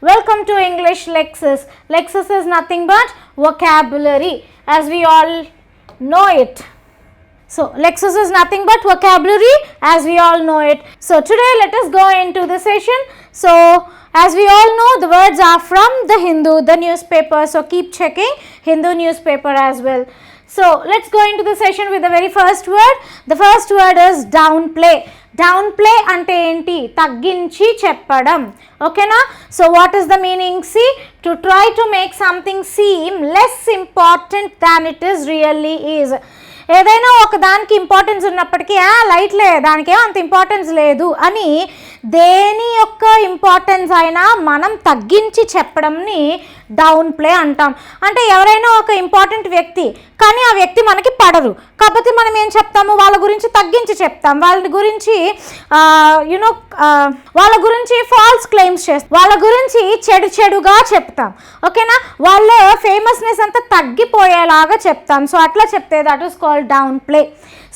welcome to English Lexus. Lexus is nothing but vocabulary as we all know it. So Lexus is nothing but vocabulary as we all know it. So today let us go into the session. So as we all know the words are from the Hindu, the newspaper. So keep checking Hindu newspaper as well. So let's go into the session with the very first word. The first word is downplay. Downplay అంటే ఏంటి? తగ్గించి చెప్పడం. ఓకేనా? So what is the meaning see to try to make something seem less important than it is really is ఏదైనా ఒక దానికి importance ఉన్నప్పటికీ లైట్లే దానికి అంత ఇంపార్టెన్స్ లేదు అని దేని యొక్క ఇంపార్టెన్స్ అయినా మనం తగ్గించి చెప్పడంని డౌన్ ప్లే అంటాం. అంటే ఎవరైనా ఒక ఇంపార్టెంట్ వ్యక్తి కానీ ఆ వ్యక్తి మనకి పడరు కాకపోతే మనం ఏం చెప్తాము? వాళ్ళ గురించి తగ్గించి చెప్తాం. వాళ్ళ గురించి యునో వాళ్ళ గురించి ఫాల్స్ క్లెయిమ్స్ చేస్తాం. వాళ్ళ గురించి చెడు చెడుగా చెప్తాం. ఓకేనా వాళ్ళ ఫేమస్నెస్ అంతా తగ్గిపోయేలాగా చెప్తాం. సో అట్లా చెప్తే that is called downplay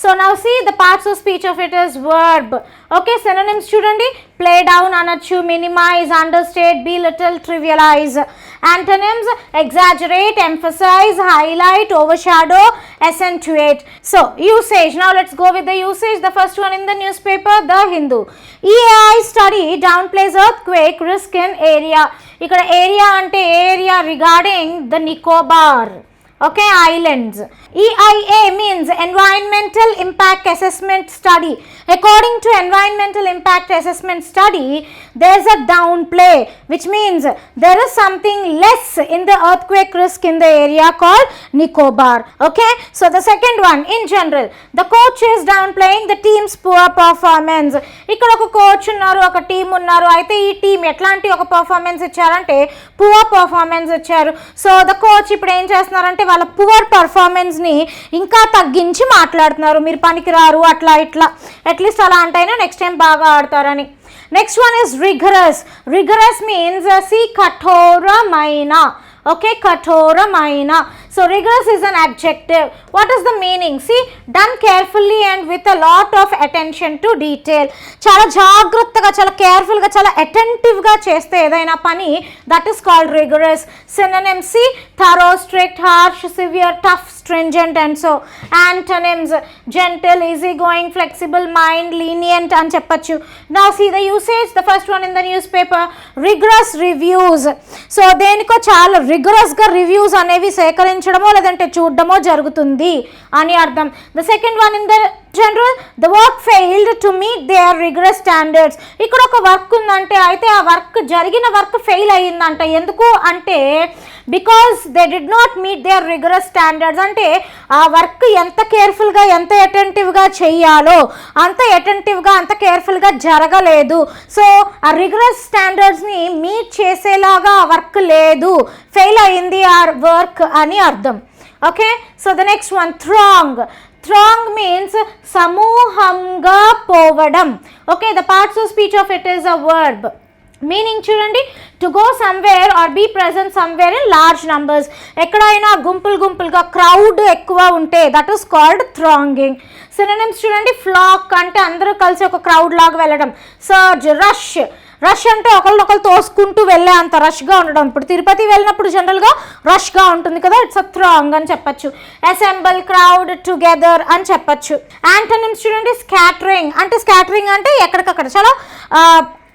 so now see the parts of speech of it is verb okay synonyms చూడండి. ప్లే డౌన్ అనొచ్చు minimize understate belittle trivialize antonyms exaggerate emphasize highlight overshadow accentuate so usage now let's go with the usage the first one in the newspaper the Hindu AI study downplays earthquake risk in area ఇక్కడ area అంటే area regarding the Nicobar okay islands EIA means environmental impact assessment study according to environmental impact assessment study there is a downplay which means there is something less in the earthquake risk in the area call Nicobar okay so the second one in general the coach is downplaying the team's poor performance ఇక్కడ ఒక coach ఉన్నారు ఒక team ఉన్నారు. అయితే ఈ team ఎట్లాంటి ఒక performance ఇచ్చారంటే పువర్ పర్ఫార్మెన్స్ ఇచ్చారు. సో ద కోచ్ ఇప్పుడు ఏం చేస్తున్నారంటే వాళ్ళ పువర్ పర్ఫార్మెన్స్ని ఇంకా తగ్గించి మాట్లాడుతున్నారు. మీరు పనికిరారు అట్లా ఇట్లా. అట్లీస్ట్ అలా అంటైనా నెక్స్ట్ టైం బాగా ఆడతారని. Next one is rigorous rigorous means see కఠోరమైన. ఓకే కఠోరమైన. So rigorous is an adjective. What is the meaning? See, done carefully and with a lot of attention to detail. చాలా జాగ్రత్తగా చాలా కేర్ఫుల్గా చాలా అటెంటివ్గా చేస్తే ఏదైనా పని that is called rigorous synonyms see thorough strict harsh severe tough stringent and so antonyms gentle easy going flexible mind lenient అని చెప్పచ్చు now see the usage the first one in the newspaper rigorous reviews so దేనికో చాలా రిగ్రస్గా reviews అనేవి సేకరించి సేకరించడమో లేదంటే చూడడమో జరుగుతుంది అని అర్థం. The second one in the general the work failed to meet their rigorous standards ఇక్కడ ఒక వర్క్ ఉందంటే అయితే ఆ వర్క్ జరిగిన వర్క్ ఫెయిల్ అయ్యిందంట ఎందుకు? అంటే because they did not meet their regular standards అంటే ఆ వర్క్ ఎంత కేర్ఫుల్గా ఎంత అటెంటివ్గా చేయాలో అంత అటెంటివ్గా అంత కేర్ఫుల్గా జరగలేదు. సో ఆ రిగరస్ స్టాండర్డ్స్ని మీట్ చేసేలాగా ఆ వర్క్ లేదు. ఫెయిల్ అయింది ఆ వర్క్ అని అర్థం. Okay so the next one throng throng means సమూహంగా పోవడం. Okay the parts of speech of it is a verb meaning చూడండి to go somewhere or be present somewhere in large numbers ఎక్కడైనా గుంపులు గుంపులుగా క్రౌడ్ ఎక్కువ ఉంటే that is called thronging synonyms చూడండి flock అంటే అందరూ కలిసి ఒక క్రౌడ్ లాగా వెళ్ళడం. సర్జ్ రష్ రష్ అంటే ఒకరినొకరు తోసుకుంటూ వెళ్ళే అంత రష్గా ఉండడం. ఇప్పుడు తిరుపతి వెళ్ళినప్పుడు జనరల్గా రష్గా ఉంటుంది కదా ఇట్స్ అ థ్రాంగ్ అని చెప్పచ్చు. అసెంబుల్ క్రౌడ్ టుగెదర్ అని చెప్పచ్చు. యాంటనిమ్స్ చూడండి స్కాటరింగ్ అంటే స్కాటరింగ్ అంటే ఎక్కడికక్కడ. చాలా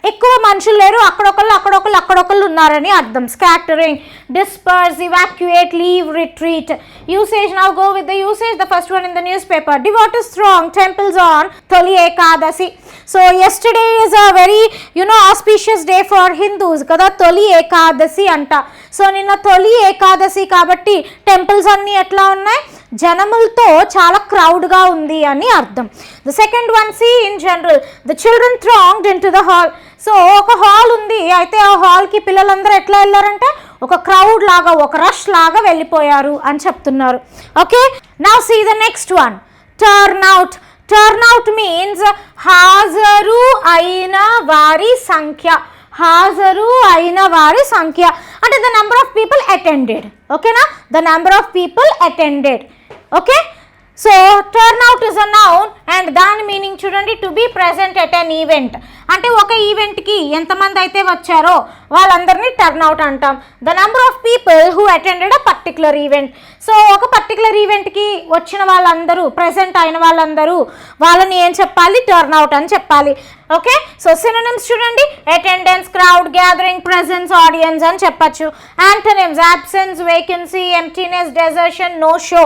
ఎక్కువ మనుషులు లేరు. అక్కడొకళ్ళు అక్కడొకళ్ళు అక్కడొకళ్ళు ఉన్నారని అర్థం. Scattering disperse evacuate leave retreat usage now go with the usage the first one in the newspaper devotees is throng temples on Toli Ekadashi so yesterday is a very you know auspicious day for Hindus కదా తొలి ఏకాదశి అంట so నిన్న తొలి ఏకాదశి కాబట్టి temples అన్నీ ఎట్లా ఉన్నాయి? జనములతో చాలా క్రౌడ్గా ఉంది అని అర్థం. The second one see in general the children thronged into the hall so ఒక హాల్ ఉంది. అయితే ఆ హాల్కి పిల్లలందరూ ఎట్లా వెళ్ళారంటే ఒక క్రౌడ్ లాగా ఒక రష్ లాగా వెళ్ళిపోయారు అని చెప్తున్నారు. Okay now see the next one turn out turn out means హాజరు అయిన వారి సంఖ్య. హాజరు అయిన వారి సంఖ్య. అంటే the number of people attended ఓకేనా the number of people attended okay so turn out is a noun and దాని మీనింగ్ మీనింగ్ చూడండి to be present at an event అంటే ఒక ఈవెంట్కి ఎంతమంది అయితే వచ్చారో వాళ్ళందరినీ టర్న్ అవుట్ అంటాం. The number of people who attended a particular event so ఒక పర్టికులర్ ఈవెంట్కి వచ్చిన వాళ్ళందరూ ప్రజెంట్ అయిన వాళ్ళందరూ వాళ్ళని ఏం చెప్పాలి? టర్న్ అవుట్ అని చెప్పాలి. ఓకే సో సినోనిమ్స్ చూడండి. Attendance crowd gathering presence audience అని చెప్పచ్చు. Antonyms absence vacancy emptiness desertion no show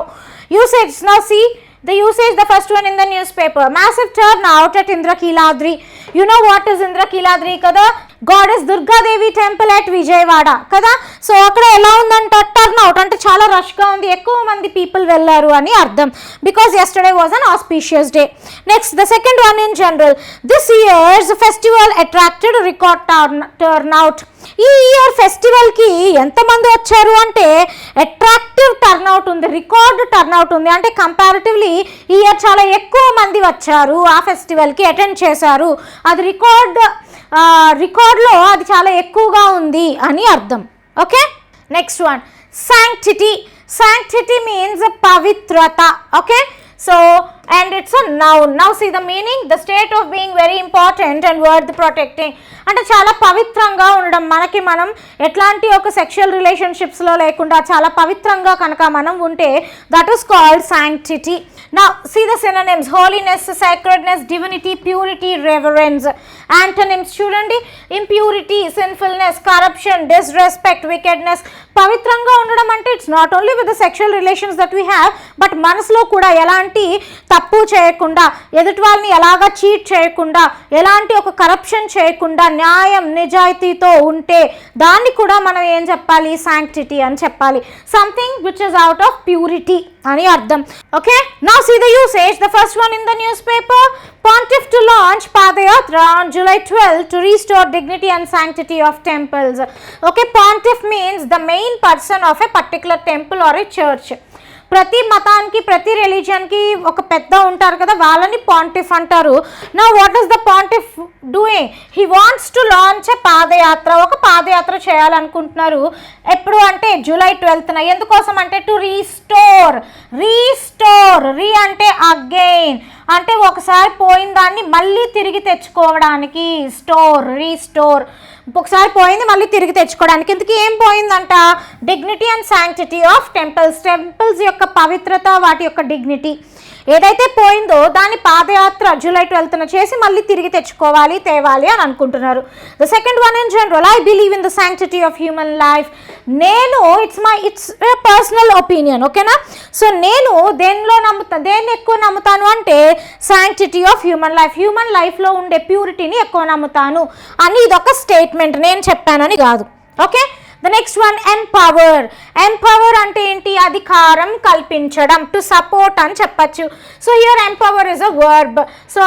usage now see the usage the first one in the newspaper massive turnout at indra kiladri you know what is indrakiladri kada goddess Durgadevi temple at Vijayawada. కదా? So అక్కడ ఎలా ఉందంట turn out. అంటే చాలా రష్గా ఉంది. ఎక్కువ మంది people వెళ్ళారు అని అర్థం. Because yesterday was an auspicious day next the second one in general this year's festival attracted record turn turn out ఈ ఇయర్ ఫెస్టివల్కి ఎంతమంది వచ్చారు అంటే అట్రాక్టివ్ టర్న్ అవుట్ ఉంది. రికార్డ్ టర్న్ అవుట్ ఉంది. అంటే కంపారిటివ్లీ ఈ ఇయర్ చాలా ఎక్కువ మంది వచ్చారు ఆ ఫెస్టివల్కి అటెండ్ చేశారు. అది రికార్డ్ రికార్డ్లో అది చాలా ఎక్కువగా ఉంది అని అర్థం. Okay? Next one. Sanctity sanctity means పవిత్రత. Okay? So and it's a noun now see the meaning the state of being very important and worth protecting అంటే చాలా పవిత్రంగా ఉండడం. మనకి మనం ఎట్లాంటి ఒక సెక్షువల్ రిలేషన్షిప్స్లో లేకుండా చాలా పవిత్రంగా కనుక మనం ఉంటే that is called sanctity now see the synonyms holiness sacredness divinity purity reverence antonyms చూడండి. Impurity sinfulness corruption disrespect wickedness పవిత్రంగా ఉండడం అంటే it's not only with the sexual relations that we have but మనసులో కూడా ఎలాంటి తప్పు చేయకుండా ఎదుటి వాళ్ళని ఎలాగా చీట్ చేయకుండా ఎలాంటి ఒక కరప్షన్ చేయకుండా న్యాయం నిజాయితీతో ఉంటే దాన్ని కూడా మనం ఏం చెప్పాలి? శాంక్టిటీ అని చెప్పాలి. Something which is out of purity అని అర్థం. Okay now see the usage the first one in the newspaper pontiff to launch padayatra on July twelve to restore dignity and sanctity of temples okay pontiff means the main person of a particular temple or a church ప్రతి మతానికి ప్రతి రిలీజియన్కి ఒక పెద్ద ఉంటారు కదా వాళ్ళని pontiff అంటారు. Now what is the pontiff doing he wants to launch a padayatra ఒక పాదయాత్ర చేయాలనుకుంటున్నారు. ఎప్పుడు అంటే జూలై ట్వెల్త్న. ఎందుకోసం అంటే టు రీస్టోర్ రీస్టోర్ రీ అంటే అగైన్ అంటే ఒకసారి పోయిన దాన్ని మళ్ళీ తిరిగి తెచ్చుకోవడానికి స్టోర్ రీస్టోర్ ఒకసారి పోయింది మళ్ళీ తిరిగి తెచ్చుకోవడానికి. ఇందుకు ఏం పోయిందంట? Dignity and sanctity of temples temples యొక్క పవిత్రత వాటి యొక్క డిగ్నిటీ ఏదైతే పోయిందో దాన్ని పాదయాత్ర జూలై ట్వెల్త్న చేసి మళ్ళీ తిరిగి తెచ్చుకోవాలి తేవాలి అని అనుకుంటున్నారు. The second one in general I believe in the sanctity of human life నేను it's my it's personal opinion ఓకేనా సో నేను దేనిలో నమ్ముతాను దేన్ని ఎక్కువ నమ్ముతాను అంటే sanctity of human life human లైఫ్లో ఉండే ప్యూరిటీని ఎక్కువ నమ్ముతాను. అని ఇదొక స్టేట్మెంట్ నేను చెప్పానని కాదు okay the next one empower empower అంటే ఏంటి? అధికారం కల్పించడం టు సపోర్ట్ అని చెప్పచ్చు. So here empower is a verb so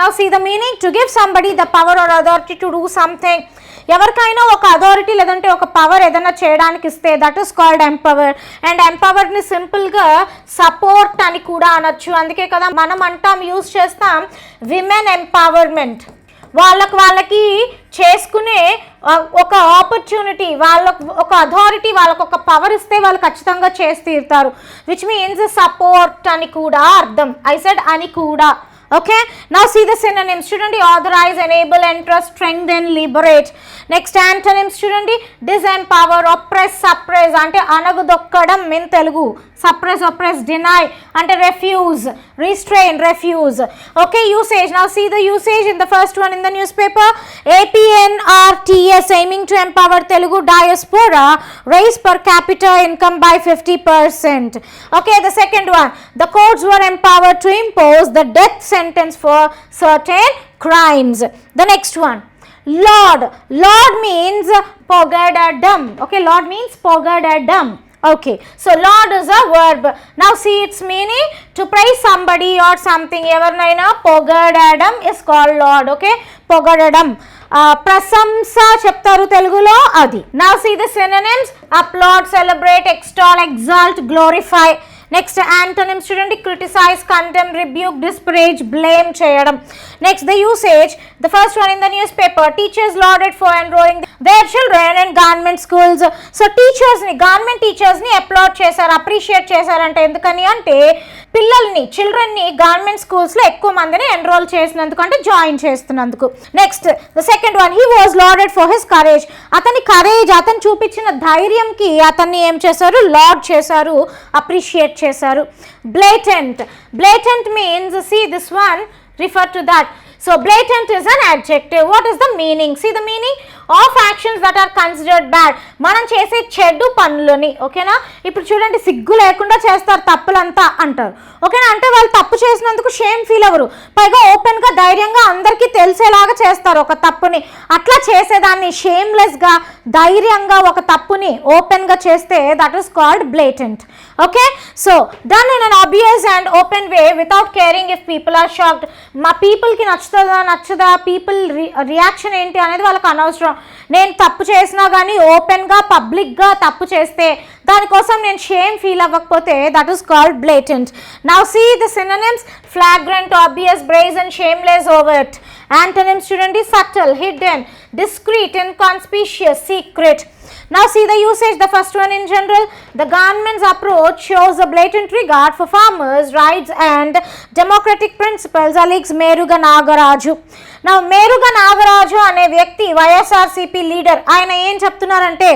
now see the meaning to give somebody the power or authority to do something ఎవరికైనా ఒక అథారిటీ లేదంటే ఒక పవర్ ఏదైనా చేయడానికి ఇస్తే that is called empower and ఎంపవర్ని సింపుల్గా సపోర్ట్ అని కూడా అనొచ్చు. అందుకే కదా మనం అంటాం యూస్ చేస్తాం విమెన్ ఎంపవర్మెంట్ వాళ్ళకు వాళ్ళకి చేసుకునే ఒక ఆపర్చునిటీ వాళ్ళకు ఒక అథారిటీ వాళ్ళకు ఒక పవర్ ఇస్తే వాళ్ళు ఖచ్చితంగా చేసి తీరుతారు. విచ్ మీన్స్ సపోర్ట్ అని కూడా అర్థం. ఐ సెడ్ అని కూడా. Okay now see the synonyms చూడండి. Authorize enable entrust strength and liberate next antonyms చూడండి. డిజైన్ పవర్ ఒప్రెస్ సప్రెస్ అంటే అనగుదొక్కడం in Telugu. suppress, oppress, deny, and refuse, restrain, refuse. Okay, usage. Now see the usage in the first one in the newspaper. APNRTS aiming to empower Telugu diaspora, raise per capita income by 50%. Okay, the second one. The courts were empowered to impose the death sentence for certain crimes. The next one. Lord. Lord means pogadadam. Okay, Lord means pogadadam. Okay so laud is a verb now see its meaning to praise somebody or something ఎవరినైనా పొగడడం is call laud okay పొగడడం ప్రశంస చెప్తారు తెలుగులో అది now see the synonyms applaud celebrate extol exalt glorify next antonyms చూడండి criticize contemn rebuke disparage blame చేయడం next the usage the first one in the newspaper teachers lauded for enrolling their children and government schools so టీచర్స్ని government టీచర్స్ని applaud చేశారు appreciate చేశారంటే ఎందుకని అంటే పిల్లల్ని చిల్డ్రన్ని government స్కూల్స్లో ఎక్కువ మందిని ఎన్రోల్ చేసినందుకు అంటే జాయిన్ చేస్తున్నందుకు. Next the second one he was lauded for his courage అతని కరేజ్ అతను చూపించిన ధైర్యంకి అతన్ని ఏం చేశారు? లాడ్ చేశారు అప్రిషియేట్ చేశారు. Blatant blatant means see this one refer to that so blatant is an adjective what is the meaning see the meaning of actions that are considered bad మనం చేసే చెడు పనులని ఓకేనా? ఇప్పుడు చూడండి సిగ్గు లేకుండా చేస్తారు తప్పులంతా అంటారు. ఓకేనా? అంటే వాళ్ళు తప్పు చేసినందుకు షేమ్ ఫీల్ అవ్వరు. పైగా ఓపెన్గా ధైర్యంగా అందరికీ తెలిసేలాగా చేస్తారు ఒక తప్పుని. అట్లా చేసేదాన్ని షేమ్లెస్గా ధైర్యంగా ఒక తప్పుని ఓపెన్గా చేస్తే that is called blatant okay? So done in an obvious and open way without caring if people are shocked మా పీపుల్కి నచ్చుతుందా నచ్చదా? పీపుల్ రియాక్షన్ ఏంటి అనేది వాళ్ళకి అనవసరం. నేను తప్పు చేసినా కానీ ఓపెన్గా పబ్లిక్గా తప్పు చేస్తే దానికోసం నేను షేమ్ ఫీల్ అవ్వకపోతే that is called blatant now see the synonyms flagrant obvious brazen and shameless overt antonyms చూడండి subtle hidden and conspicuous secret now see the usage the first one in general the government's approach shows a blatant regard for farmers rights and democratic principles alleges meruga nagaraju నా మేరుగా నాగరాజు అనే వ్యక్తి YSRCP leader ఆయన ఏం చెప్తున్నారంటే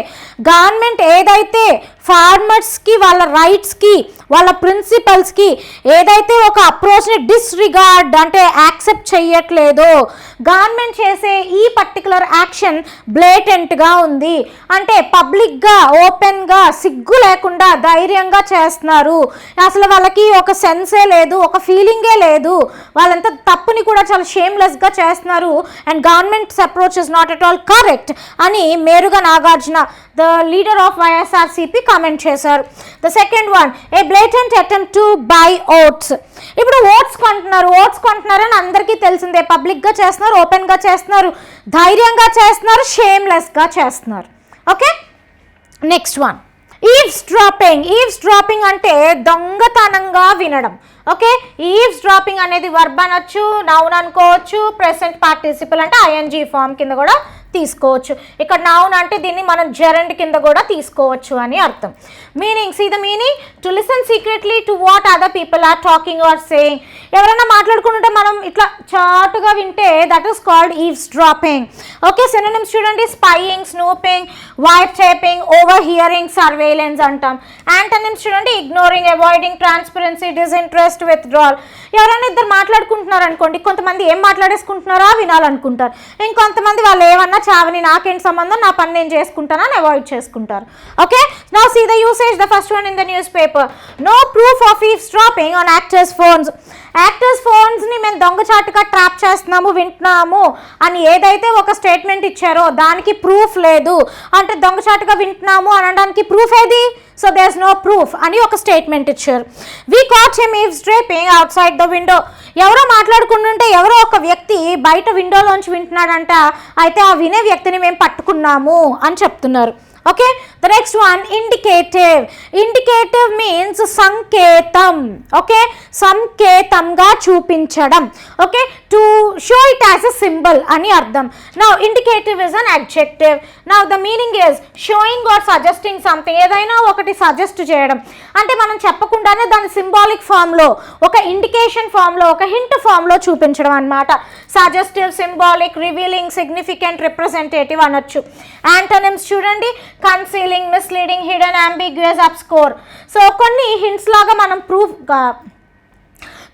government ఏదైతే ఫార్మర్స్కి వాళ్ళ రైట్స్కి వాళ్ళ ప్రిన్సిపల్స్కి ఏదైతే ఒక అప్రోచ్ని డిస్రిగార్డ్ అంటే యాక్సెప్ట్ చేయట్లేదో గవర్నమెంట్ చేసే ఈ పర్టికులర్ యాక్షన్ బ్లేటెంట్గా ఉంది. అంటే పబ్లిక్గా ఓపెన్గా సిగ్గు లేకుండా ధైర్యంగా చేస్తున్నారు. అసలు వాళ్ళకి ఒక సెన్సే లేదు ఒక ఫీలింగే లేదు. వాళ్ళంతా తప్పుని కూడా చాలా షేమ్లెస్గా చేస్తున్నారు. And government's approach is not at all correct అని Meruga Nagarjuna the leader of YSRCP comment చేశారు. The second one a blatant attempt to buy votes ఇప్పుడు ఓట్స్ కొంటున్నారు. ఓట్స్ కొంటున్నారని అందరికీ తెలిసిందే. పబ్లిక్గా చేస్తున్నారు ఓపెన్గా చేస్తున్నారు ధైర్యంగా చేస్తున్నారు షేమ్లెస్గా చేస్తున్నారు. Okay next one eavesdropping eavesdropping అంటే దొంగతనంగా వినడం. ఓకే ఈవ్స్ డ్రాపింగ్ అనేది వర్బ్ అనొచ్చు నౌన్ అనుకోవచ్చు ప్రెసెంట్ పార్టిసిపల్ అంటే ఐఎన్జీ ఫామ్ కింద కూడా తీసుకోవచ్చు. ఇక్కడ నౌన్ అంటే దీన్ని మనం జెరండ్ కింద కూడా తీసుకోవచ్చు అని అర్థం. Meaning see the meaning to listen secretly to what other people are talking or saying ఎవరైనా మాట్లాడుకుంటుంటే మనం ఇట్లా చాటుగా వింటే that is called eavesdropping okay synonyms చూడండి. Spying snooping wiretapping overhearing surveillance అంటాం. యాంటనిమ్స్ చూడండి. Ignoring avoiding transparency disinterest withdrawal ఎవరైనా ఇద్దరు మాట్లాడుకుంటున్నారు అనుకోండి కొంతమంది ఏం మాట్లాడేసుకుంటున్నారో వినాలనుకుంటారు. ఇంకొంతమంది వాళ్ళు ఏమన్నా చావని నాకేంటి సంబంధం? నా పని నేను చేసుకుంటానని అవాయిడ్ చేసుకుంటారు. Okay now see the usage the first one in the newspaper no proof of eavesdropping on actors phones actors ఫోన్స్ని మేము దొంగచాటుగా ట్రాప్ చేస్తున్నాము వింటున్నాము అని ఏదైతే ఒక స్టేట్మెంట్ ఇచ్చారో దానికి ప్రూఫ్ లేదు. అంటే దొంగచాటుగా వింటున్నాము అనడానికి ప్రూఫ్ ఏది? సో దేస్ నో ప్రూఫ్ అని ఒక స్టేట్మెంట్ ఇచ్చారు. We caught him eavesdropping outside the window ఎవరో మాట్లాడుకుంటుంటే ఎవరో ఒక వ్యక్తి బయట విండోలోంచి వింటున్నాడంట. అయితే ఆ వినే వ్యక్తిని మేము పట్టుకున్నాము అని చెప్తున్నారు. Okay? Next next one indicative indicative means సంకేతం ఓకే సంకేతంగా చూపించడం okay to show it as a symbol అని అర్థం now indicative is an adjective now the meaning is showing or suggesting something ఏదైనా ఒకటి సజెస్ట్ చేయడం. అంటే మనం చెప్పకుండానే దాని సింబాలిక్ ఫామ్లో ఒక ఇండికేషన్ ఫామ్లో ఒక హింట్ ఫామ్లో చూపించడం అనమాట suggestive symbolic revealing significant representative అనొచ్చు. యాంటనిమ్స్ చూడండి. Concealing misleading hidden ambiguous obscure so కొన్ని హింట్స్ లాగా మనం ప్రూఫ్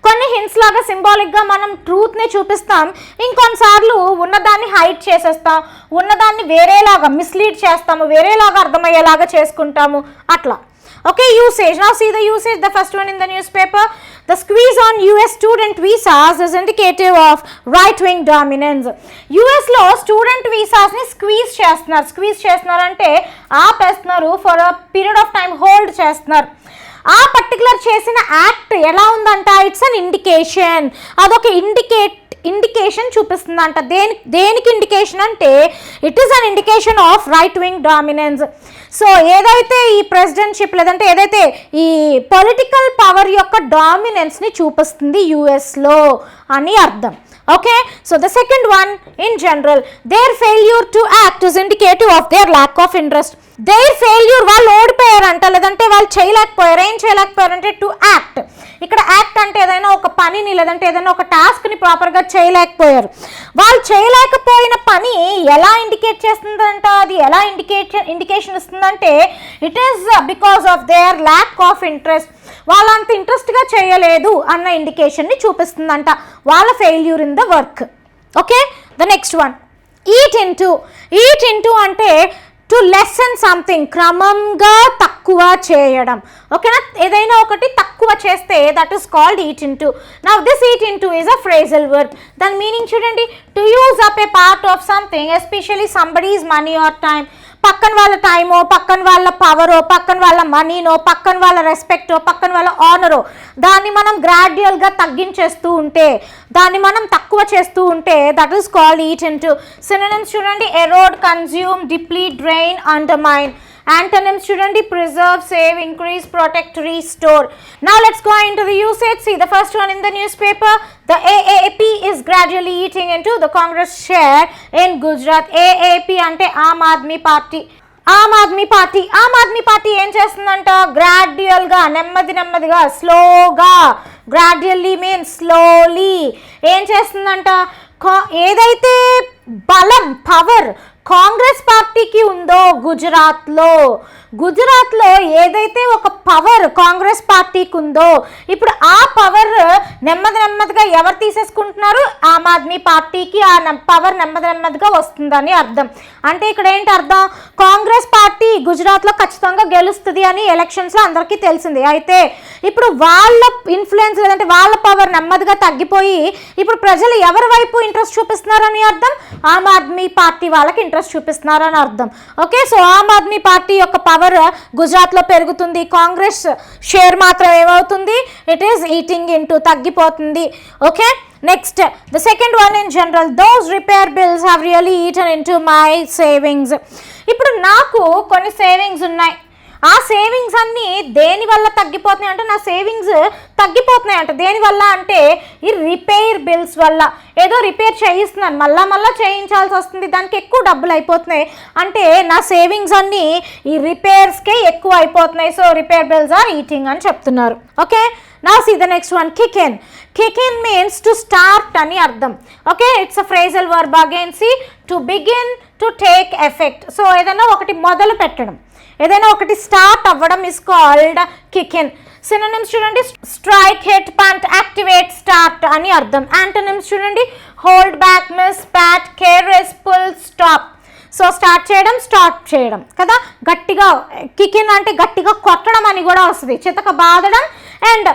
కొన్ని హింట్స్ లాగా సింబాలిక్గా మనం ట్రూత్ని చూపిస్తాం. ఇంకొన్నిసార్లు ఉన్నదాన్ని హైడ్ చేసేస్తాం ఉన్నదాన్ని వేరేలాగా మిస్లీడ్ చేస్తాము వేరేలాగా అర్థమయ్యేలాగా చేసుకుంటాము అట్లా. Okay usage now see the usage the first one in the newspaper the squeeze on US student visas is indicative of right wing dominance యూఎస్లో స్టూడెంట్ వీసాస్ని స్క్వీజ్ చేస్తున్నారు. స్క్వీజ్ చేస్తున్నారంటే ఆపేస్తున్నారు for a period of time hold చేస్తున్నారు. ఆ particular చేసిన act ఎలా ఉందంట? It's an indication అదొక ఇండికేట్ ఇండికేషన్ చూపిస్తుందంట. దేని దేనికి ఇండికేషన్ అంటే it is an indication of right wing dominance so ఏదైతే ఈ ప్రెసిడెంట్షిప్ లేదంటే ఏదైతే ఈ పొలిటికల్ పవర్ యొక్క డామినెన్స్ని చూపిస్తుంది యుఎస్లో అని అర్థం. Okay so the second one in general their failure to act is indicative of their lack of interest their failure వాళ్ళు ఓడిపోయారంట లేదంటే వాళ్ళు చేయలేకపోయారు. ఏం చేయలేకపోయారంటే టు యాక్ట్ ఇక్కడ యాక్ట్ అంటే ఏదైనా ఒక పనిని లేదంటే ఏదైనా ఒక టాస్క్ని ప్రాపర్గా చేయలేకపోయారు. వాళ్ళు చేయలేకపోయిన పని ఎలా ఇండికేట్ చేస్తుందంట? అది ఎలా ఇండికేట్ ఇండికేషన్ ఇస్తుంది ఇస్తుందంటే it is because of their lack of interest వాళ్ళు అంత ఇంట్రెస్ట్గా చేయలేదు అన్న ఇండికేషన్ని చూపిస్తుందంట. వాళ్ళ failure in the work okay the next one eat into eat into అంటే టు లెసన్ సంథింగ్ క్రమంగా తక్కువ చేయడం. ఓకేనా ఏదైనా ఒకటి తక్కువ చేస్తే that is called eat into now this eat into is a phrasal word దాని మీనింగ్ చూడండి. To use up a part of something especially somebody's money or time పక్కన వాళ్ళ టైమో పక్కన వాళ్ళ పవరో పక్కన వాళ్ళ మనీనో పక్కన వాళ్ళ రెస్పెక్టో పక్కన వాళ్ళ ఆనరో దాన్ని మనం గ్రాడ్యువల్గా తగ్గించేస్తూ ఉంటే దాన్ని మనం తక్కువ చేస్తూ ఉంటే that is call eat to synonyms చూడండి erode consume deplete drain undermine Antonyms చూడండి preserve, save, increase, protect, restore. Now let's go into the usage. See the first one in the newspaper. The AAP is gradually eating into the Congress share in Gujarat. AAP అంటే Aam Aadmi Party Aam Aadmi Party Aam Aadmi Party ఏం చేస్తుందంట గ్రాడ్యువల్గా నెమ్మది నెమ్మదిగా స్లోగా gradually means slowly ఏం చేస్తుందంట కా- ఏదైతే బలం పవర్ కాంగ్రెస్ పార్టీకి ఉందో గుజరాత్లో. గుజరాత్లో ఏదైతే ఒక పవర్ కాంగ్రెస్ పార్టీకి ఉందో ఇప్పుడు ఆ పవర్ నెమ్మది నెమ్మదిగా ఎవరు తీసేసుకుంటున్నారు? ఆమ్ ఆద్మీ పార్టీకి ఆ పవర్ నెమ్మది నెమ్మదిగా వస్తుందని అర్థం. అంటే ఇక్కడ ఏంటి అర్థం? కాంగ్రెస్ పార్టీ గుజరాత్లో ఖచ్చితంగా గెలుస్తుంది అని ఎలక్షన్స్లో అందరికీ తెలిసింది. అయితే ఇప్పుడు వాళ్ళ ఇన్ఫ్లుయెన్స్ లేదంటే వాళ్ళ పవర్ నెమ్మదిగా తగ్గిపోయి ఇప్పుడు ప్రజలు ఎవరి వైపు ఇంట్రెస్ట్ చూపిస్తున్నారని అర్థం? ఆమ్ ఆద్మీ పార్టీ వాళ్ళకి ఇంట్రెస్ట్ చూపిస్తున్నారని అర్థం. Okay so Aam Aadmi Party యొక్క పవర్ గుజరాత్లో పెరుగుతుంది. కాంగ్రెస్ షేర్ మాత్రం ఏమవుతుంది? ఇట్ ఈస్ ఈటింగ్ ఇంటూ తగ్గిపోతుంది. Okay next the second one in general those repair bills have really eaten into my savings ఇప్పుడు నాకు కొన్ని సేవింగ్స్ ఉన్నాయి. ఆ సేవింగ్స్ అన్నీ దేని వల్ల తగ్గిపోతున్నాయి అంటే నా సేవింగ్స్ తగ్గిపోతున్నాయి అంట. దేని వల్ల అంటే ఈ రిపేర్ బిల్స్ వల్ల. ఏదో రిపేర్ చేయిస్తున్నాను మళ్ళా మళ్ళీ చేయించాల్సి వస్తుంది. దానికి ఎక్కువ డబ్బులు అయిపోతున్నాయి. అంటే నా సేవింగ్స్ అన్నీ ఈ రిపేర్స్కే ఎక్కువ అయిపోతున్నాయి. So repair bills are eating అని చెప్తున్నారు. Okay? Now see the next one kick in kick in means to start అని అర్థం. Okay? It's a phrasal verb again see to begin to take effect so ఏదైనా ఒకటి మొదలు పెట్టడం. ఏదైనా ఒకటి స్టార్ట్ అవ్వడం is called kick in synonyms చూడండి strike hit punt activate start అని అర్థం. యాంటోనిమ్స్ చూడండి hold back miss pat caress pull stop so start చేయడం స్టార్ట్ చేయడం. కదా? గట్టిగా కికిన్ అంటే గట్టిగా కొట్టడం అని కూడా వస్తుంది. చితక బాదడం అండ్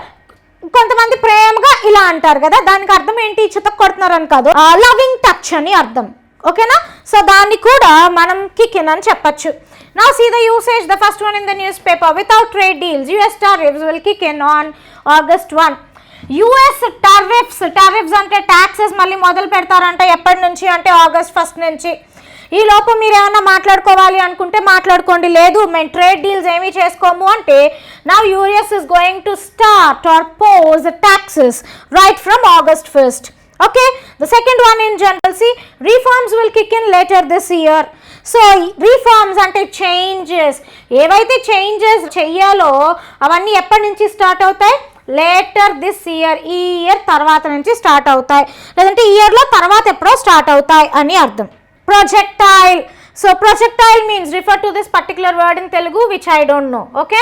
కొంతమంది ప్రేమగా ఇలా అంటారు కదా? దానికి అర్థం ఏంటి? చితక కొడుతున్నారు అని కాదు లవింగ్ టచ్ అని అర్థం. ఓకేనా సో దాన్ని కూడా మనం కికిన్ అని చెప్పచ్చు. Now see the usage the first one in the newspaper trade trade deals tariffs will will kick on on August one US tariffs tariffs అంటే ట్యాక్సెస్ మళ్ళీ మొదలు పెడతారంట ఎప్పటి నుంచి అంటే ఆగస్ట్ ఫస్ట్ నుంచి. ఈ లోపు మీరు ఏమన్నా మాట్లాడుకోవాలి అనుకుంటే మాట్లాడుకోండి. లేదు మేము ట్రేడ్ డీల్స్ ఏమీ చేసుకోము అంటే now US is going to start or pose taxes right from August first okay the second one in general see reforms will kick in later this year so reforms అంటే changes ఏవైతే changes చెయ్యాలో అవన్నీ ఎప్పటి నుంచి start అవుతాయి? Later this year ఈ year తర్వాత నుంచి స్టార్ట్ అవుతాయి. లేదంటే ఇయర్లో తర్వాత ఎప్పుడో స్టార్ట్ అవుతాయి అని అర్థం. Projectile so projectile means refer to this particular word in Telugu which I don't know okay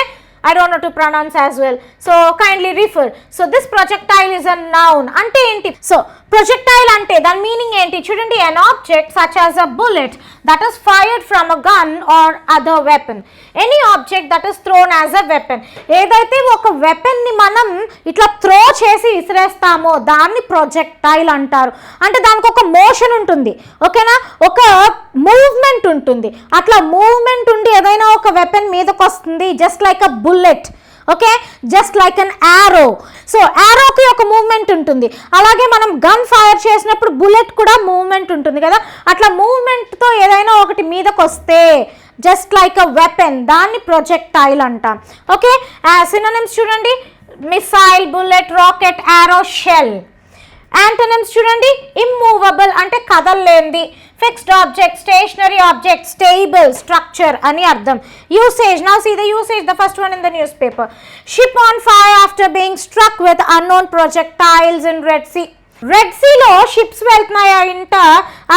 I don't know to pronounce as well so kindly refer so this projectile is a noun అంటే ఏంటి? So projectile అంటే దాని meaning ఏంటి? చూడండి an object such as a bullet that is fired from a gun or other weapon. Any object that is thrown as a weapon. ఏదైతే ఒక వెపన్ని మనం ఇట్లా త్రో చేసి విసిరేస్తామో దాన్ని ప్రొజెక్టైల్ అంటారు. అంటే దానికి ఒక మోషన్ ఉంటుంది. ఓకేనా? ఒక మూవ్మెంట్ ఉంటుంది. అట్లా మూవ్మెంట్ ఉండి ఏదైనా ఒక వెపన్ మీదకి వస్తుంది just like a bullet okay? Just like an arrow so యారోకి ఒక మూవ్మెంట్ ఉంటుంది. అలాగే మనం గన్ ఫైర్ చేసినప్పుడు బుల్లెట్ కూడా మూవ్మెంట్ ఉంటుంది కదా? అట్లా మూవ్మెంట్తో ఏదైనా ఒకటి మీదకి వస్తే జస్ట్ లైక్ అ వెపన్ దాన్ని ప్రొజెక్టైల్ అంటాం. ఓకే? Uh, సినోనిమ్స్ చూడండి. Missile bullet rocket arrow shell antonyms చూడండి ఇమ్మూవబుల్ అంటే కదల్లేంది fixed object stationary object stable structure అని అర్థం. Usage now see the usage the first one in the newspaper ship on fire after being struck with unknown projectiles in red sea red సీలో ships వెళ్తున్నాయా ఇంట?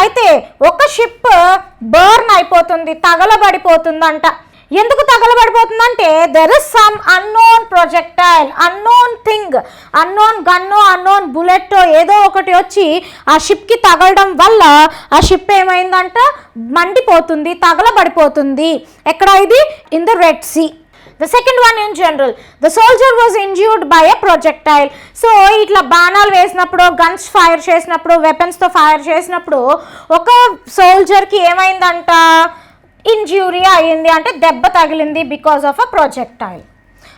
అయితే ఒక ship burn అయిపోతుంది తగలబడిపోతుందంట. ఎందుకు తగలబడిపోతుందంటే there is some unknown projectile unknown thing unknown గన్నో unknown bullet ఏదో ఒకటి వచ్చి ఆ షిప్కి తగలడం వల్ల ఆ షిప్ ఏమైందంట? మండిపోతుంది తగలబడిపోతుంది. ఎక్కడ ఇది? In the Red Sea the second one in general the soldier was injured by a projectile so ఇట్లా బాణాలు వేసినప్పుడు గన్స్ ఫైర్ చేసినప్పుడు వెపన్స్తో ఫైర్ చేసినప్పుడు ఒక సోల్జర్కి ఏమైందంట? ఇంజూరియా అయ్యింది అంటే దెబ్బ తగిలింది because of a projectile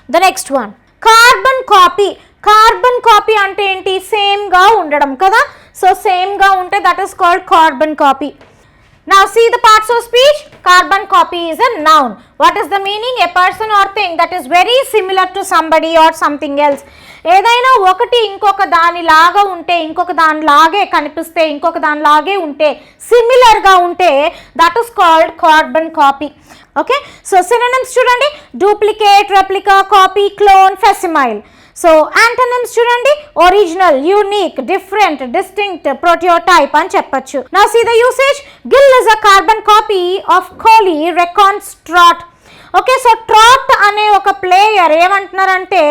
the next one carbon copy carbon copy అంటే ఏంటి? సేమ్గా ఉండడం కదా? సో సేమ్గా ఉంటే that is called carbon copy now see the parts of speech carbon copy is a noun what is the meaning a person or thing that is very similar to somebody or something else ఏదైనా ఒకటి ఇంకొక దానిలాగా ఉంటే ఇంకొక దానిలాగే కనిపిస్తే ఇంకొక దానిలాగే ఉంటే సిమిలర్గా ఉంటే that is called carbon copy okay so synonyms చూడండి. Duplicate replica copy clone facsimile so antonyms చూడండి. Original unique different distinct prototype అని చెప్పొచ్చు. నా see the usage Gill is a carbon copy of Kohli reckons Trott okay so Trott అనే ఒక player ఏమంటున్నారంటే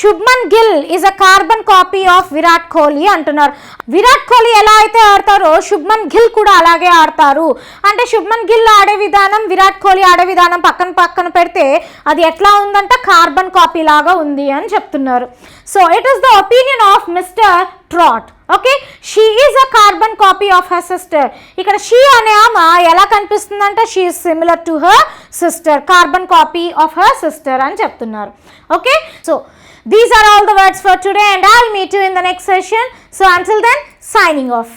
Shubman Gill is a carbon copy of Virat Kohli అంటున్నారు. విరాట్ కోహ్లీ ఎలా అయితే ఆడతారో శుభ్మన్ గిల్ కూడా అలాగే ఆడతారు. అంటే శుభ్మన్ గిల్ ఆడే విధానం విరాట్ కోహ్లీ ఆడే విధానం పక్కన పక్కన పెడితే అది ఎట్లా ఉందంటే? కార్బన్ కాపీ లాగా ఉంది అని చెప్తున్నారు. So it is the opinion of mister Trott okay she is a carbon copy of her sister ఇక్కడ షీ అనే ఆమె ఎలా కనిపిస్తుందంటే she is similar to her sister carbon copy of her sister అని చెప్తున్నారు. Okay so these are all the words for today and I meet you in the next session so until then signing off